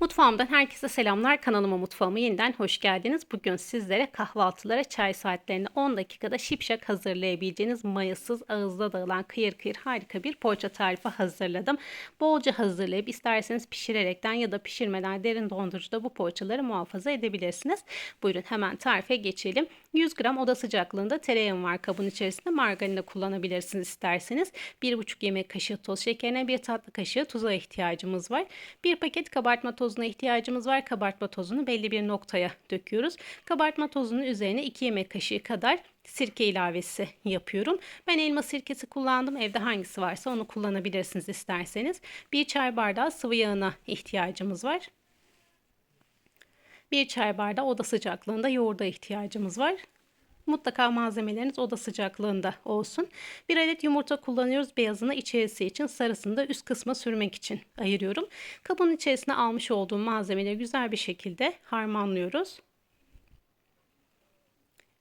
Mutfağımdan herkese selamlar. Kanalıma mutfağıma yeniden hoş geldiniz. Bugün sizlere kahvaltılara çay saatlerinde 10 dakikada şipşak hazırlayabileceğiniz mayasız ağızda dağılan kıyır kıyır harika bir poğaça tarifi hazırladım. Bolca hazırlayıp isterseniz pişirerekten ya da pişirmeden derin dondurucuda bu poğaçaları muhafaza edebilirsiniz. Buyurun hemen tarife geçelim. 100 gram oda sıcaklığında tereyağım var kabın içerisinde. Margarin de kullanabilirsiniz isterseniz. 1,5 yemek kaşığı toz şekerine, 1 tatlı kaşığı tuza ihtiyacımız var. 1 paket kabartma tozuna ihtiyacımız var. Kabartma tozunu belli bir noktaya döküyoruz. Kabartma tozunun üzerine 2 yemek kaşığı kadar sirke ilavesi yapıyorum. Ben elma sirkesi kullandım. Evde hangisi varsa onu kullanabilirsiniz isterseniz. 1 çay bardağı sıvı yağına ihtiyacımız var. 1 çay bardağı oda sıcaklığında yoğurda ihtiyacımız var. Mutlaka malzemeleriniz oda sıcaklığında olsun. Bir adet yumurta kullanıyoruz. Beyazını içerisi için sarısını da üst kısma sürmek için ayırıyorum. Kabın içerisine almış olduğum malzemeleri güzel bir şekilde harmanlıyoruz.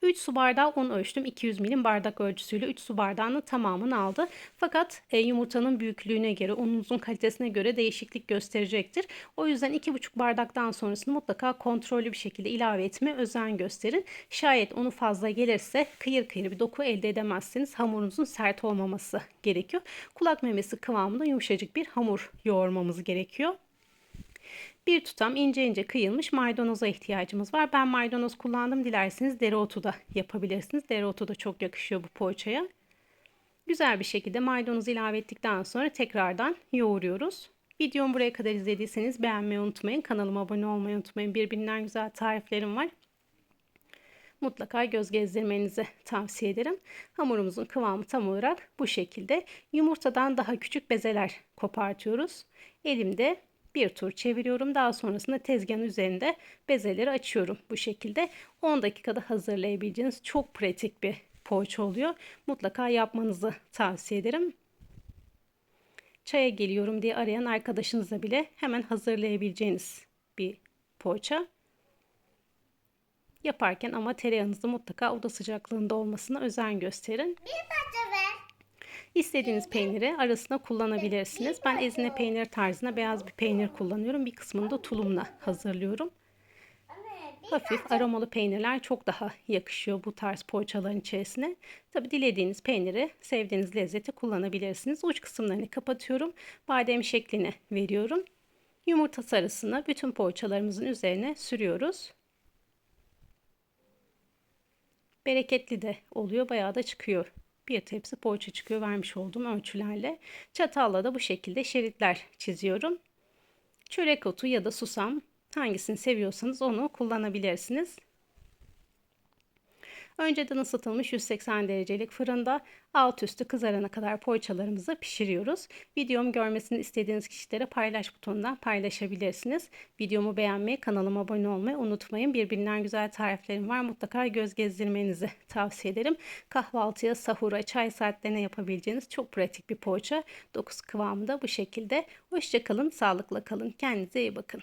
3 su bardağı un ölçtüm. 200 milim bardak ölçüsüyle 3 su bardağının tamamını aldı. Fakat e, yumurtanın büyüklüğüne göre, ununuzun kalitesine göre değişiklik gösterecektir. O yüzden 2,5 bardaktan sonrasını mutlaka kontrollü bir şekilde ilave etmeye özen gösterin. Şayet unu fazla gelirse kıyır kıyır bir doku elde edemezsiniz. Hamurunuzun sert olmaması gerekiyor. Kulak memesi kıvamında yumuşacık bir hamur yoğurmamız gerekiyor. Bir tutam ince ince kıyılmış maydanoza ihtiyacımız var. Ben maydanoz kullandım. Dilerseniz dereotu da yapabilirsiniz. Dereotu da çok yakışıyor bu poğaçaya. Güzel bir şekilde maydanozu ilave ettikten sonra tekrardan yoğuruyoruz. Videomu buraya kadar izlediyseniz beğenmeyi unutmayın. Kanalıma abone olmayı unutmayın. Birbirinden güzel tariflerim var. Mutlaka göz gezdirmenizi tavsiye ederim. Hamurumuzun kıvamı tam olarak bu şekilde. Yumurtadan daha küçük bezeler kopartıyoruz. Elimde bir tur çeviriyorum. Daha sonrasında tezgahın üzerinde bezeleri açıyorum bu şekilde. 10 dakikada hazırlayabileceğiniz çok pratik bir poğaça oluyor. Mutlaka yapmanızı tavsiye ederim. Çaya geliyorum diye arayan arkadaşınıza bile hemen hazırlayabileceğiniz bir poğaça. Yaparken ama tereyağınızı mutlaka oda sıcaklığında olmasına özen gösterin. Bir İstediğiniz peyniri arasına kullanabilirsiniz. Ben ezine peynir tarzına beyaz bir peynir kullanıyorum. Bir kısmını da tulumla hazırlıyorum. Hafif aromalı peynirler çok daha yakışıyor bu tarz poğaçaların içerisine. Tabi dilediğiniz peyniri, sevdiğiniz lezzeti kullanabilirsiniz. Uç kısımlarını kapatıyorum. Badem şeklini veriyorum. Yumurta sarısını bütün poğaçalarımızın üzerine sürüyoruz. Bereketli de oluyor, bayağı da çıkıyor bir tepsi poğaça çıkıyor vermiş olduğum ölçülerle. Çatalla da bu şekilde şeritler çiziyorum. Çörek otu ya da susam hangisini seviyorsanız onu kullanabilirsiniz. Önceden ısıtılmış 180 derecelik fırında alt üstü kızarana kadar poğaçalarımızı pişiriyoruz. Videomu görmesini istediğiniz kişilere paylaş butonundan paylaşabilirsiniz. Videomu beğenmeyi, kanalıma abone olmayı unutmayın. Birbirinden güzel tariflerim var. Mutlaka göz gezdirmenizi tavsiye ederim. Kahvaltıya, sahura, çay saatlerine yapabileceğiniz çok pratik bir poğaça. Dokuz kıvamında bu şekilde. Hoşçakalın, sağlıkla kalın. Kendinize iyi bakın.